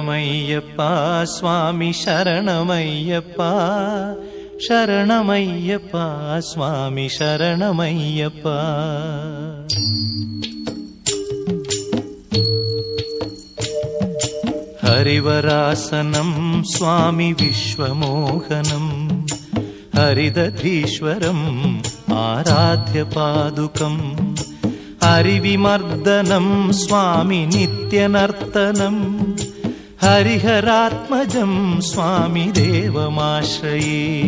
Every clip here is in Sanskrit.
சரணமையப்பா சுவாமி சரணமையப்பா சரணமையப்பா சுவாமி சரணமையப்பா हरिवरासनं स्वामि विश्वमोहनं हरिदधीश्वरम् आराध्यपादुकम् हरिविमर्दनं स्वामि नित्यनर्तनम् ഹരിഹരാത്മജം സ്വാമി ദേവമാശ്രയേ.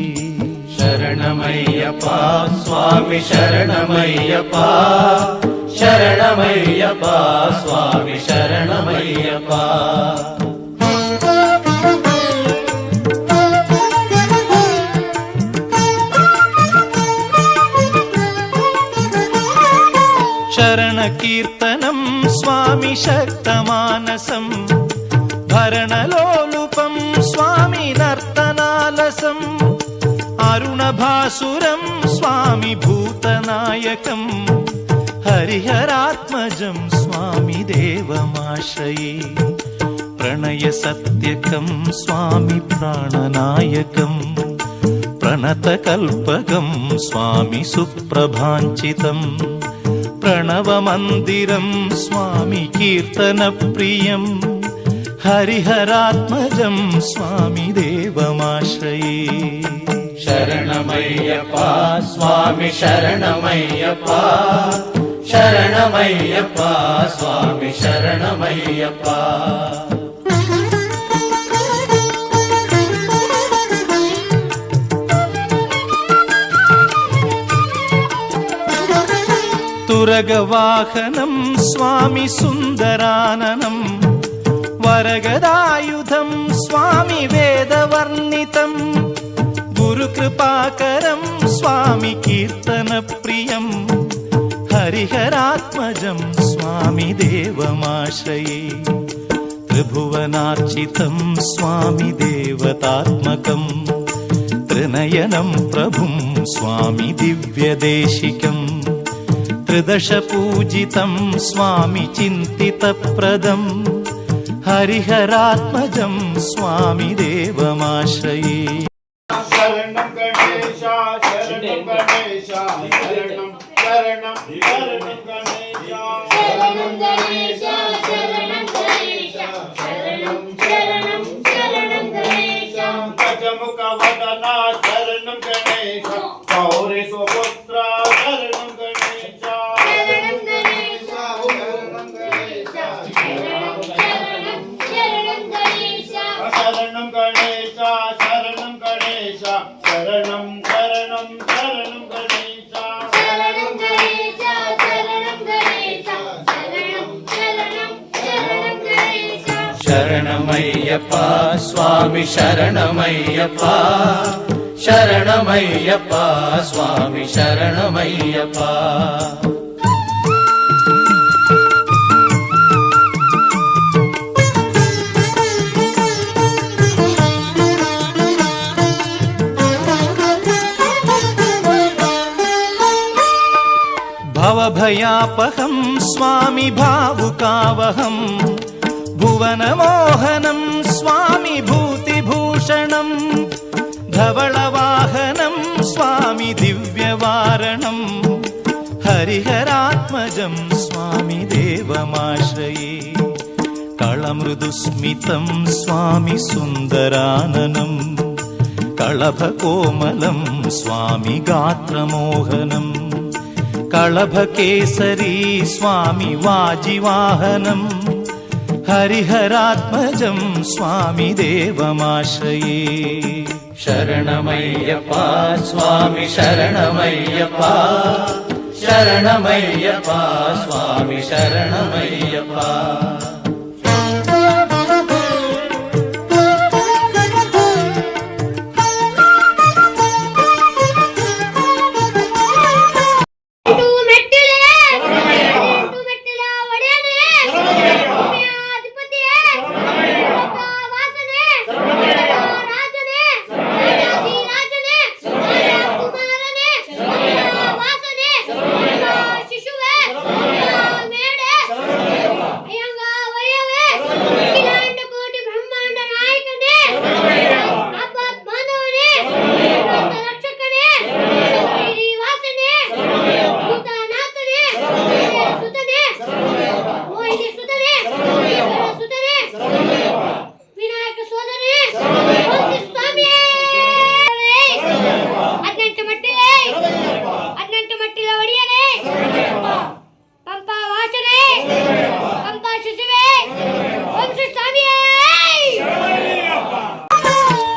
ശരണമയ്യപ്പ സ്വാമി ശരണമയ്യപ്പ. ശരണമയ്യപ്പ സ്വാമി ശരണമയ്യപ്പ. ശരണകീർത്തനം സ്വാമി ശക്തമാനസം. रणलोलुपं स्वामी नर्तनालसं अरुणभासुरं स्वामि भूतनायकम् हरिहरात्मजं स्वामि देवमाश्रये प्रणयसत्यकं स्वामि प्राणनायकम् प्रणतकल्पकं स्वामि सुप्रभाञ्चितम् प्रणवमन्दिरं स्वामि कीर्तनप्रियम् हरिहरात्मजं स्वामि देवमाश्रये शरणमय्यपा स्वामि शरणमय्यपा शरणमय्यपा स्वामि शरणमय्यपा तुरगवाहनं स्वामि सुन्दराननम् वरगदायुधं स्वामि वेदवर्णितं गुरुकृपाकरं स्वामि कीर्तनप्रियं हरिहरात्मजं स्वामि देवमाश्रये त्रिभुवनार्चितं स्वामि देवतात्मकं त्रिनयनं प्रभुं स्वामि दिव्यदेशिकम् त्रिदशपूजितं स्वामि चिन्तितप्रदम् हरिहरात्मजं स्वामि देवमाश्रये शरणं गणेशा शरणं गणेशा शरणं शरणं शरणं गणेशा शरणं गणेश शरणमय्यप्पा स्वामि शरणमय्यप्पा शरणमय्यप्पा स्वामि शरणमय्यप्पा भवभयापहं स्वामि भावुकावहं भुवनमोहनं स्वामि भूतिभूषणं धवळवाहनं स्वामि दिव्यवारणं हरिहरात्मजं स्वामि देवमाश्रये कळमृदुस्मितं स्वामि सुन्दराननम् कळभकोमलं स्वामि गात्रमोहनम् कळभकेसरी स्वामि वाजिवाहनम्। हरिहरात्मजं स्वामि देवमाश्रये। शरणमय्यप्प स्वामि शरणमय्यप्प शरणमय्यप्प स्वामि शरणमय्यप्प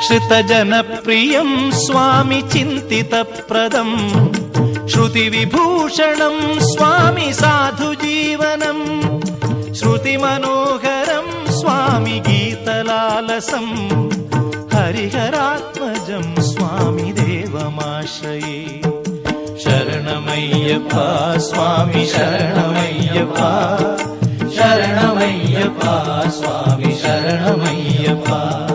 श्रुतजनप्रियं स्वामि चिन्तितप्रदम् श्रुतिविभूषणं स्वामि साधुजीवनम् श्रुतिमनोहरं स्वामि गीतलालसम् हरिहरात्मजं स्वामि देवमाश्रये। शरणमय्यप्पा स्वामि शरणमय्यप्पा। शरणमय्यप्पा स्वामि शरणमय्यप्पा